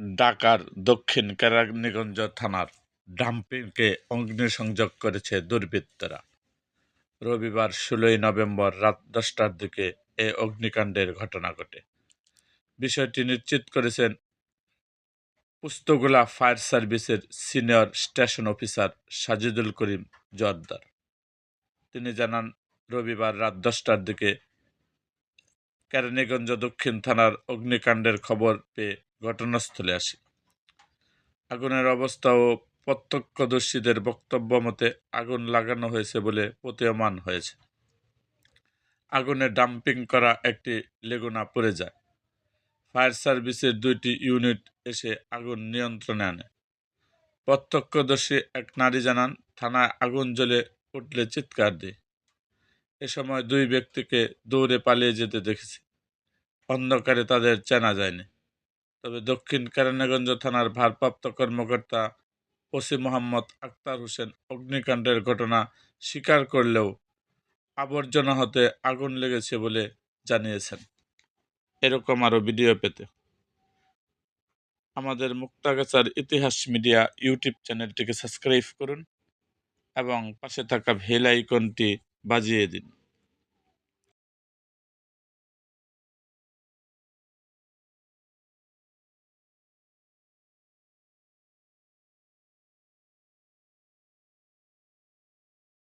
ঢাকার দক্ষিণ কেরানীগঞ্জ থানার ডাম্পিংকে অগ্নিসংযোগ করেছে দুর্বৃত্তরা। রবিবার ষোলোই নভেম্বর রাত দশটার দিকে এ অগ্নিকাণ্ডের ঘটনা ঘটে। বিষয়টি নিশ্চিত করেছেন পুস্তগুলা ফায়ার সার্ভিসের senior station officer Sajidul Karim Jordar তিনি জানান, রবিবার রাত দশটার দিকে কেরানীগঞ্জ দক্ষিণ থানার অগ্নিকাণ্ডের খবর পেয়ে ঘটনাস্থলে আসে। আগুনের অবস্থা ও প্রত্যক্ষদর্শীদের বক্তব্য মতে আগুন লাগানো হয়েছে বলে প্রতীয়মান হয়েছে। আগুনে ডাম্পিং করা একটি লেগুনা পড়ে যায়। ফায়ার সার্ভিসের দুইটি ইউনিট এসে আগুন নিয়ন্ত্রণে আনে। প্রত্যক্ষদর্শী এক নারী জানান, থানায় আগুন জ্বলে উঠলে চিৎকার দিই এ সময় দুই ব্যক্তিকে দৌড়ে পালিয়ে যেতে দেখেছি। অন্ধকারে তাদের চেনা যায়নি। তবে দক্ষিণ কেরানীগঞ্জ থানার ভারপ্রাপ্ত কর্মকর্তা ওসি মোহাম্মদ আক্তার হোসেন অগ্নিকাণ্ডের ঘটনা স্বীকার করলেও আবর্জনা হতে আগুন লেগেছে বলে জানিয়েছেন। এরকম আরও ভিডিও পেতে আমাদের মুক্তাগাছার ইতিহাস মিডিয়া ইউটিউব চ্যানেলটিকে সাবস্ক্রাইব করুন এবং পাশে থাকা বেল আইকনটি বাজিয়ে দিন।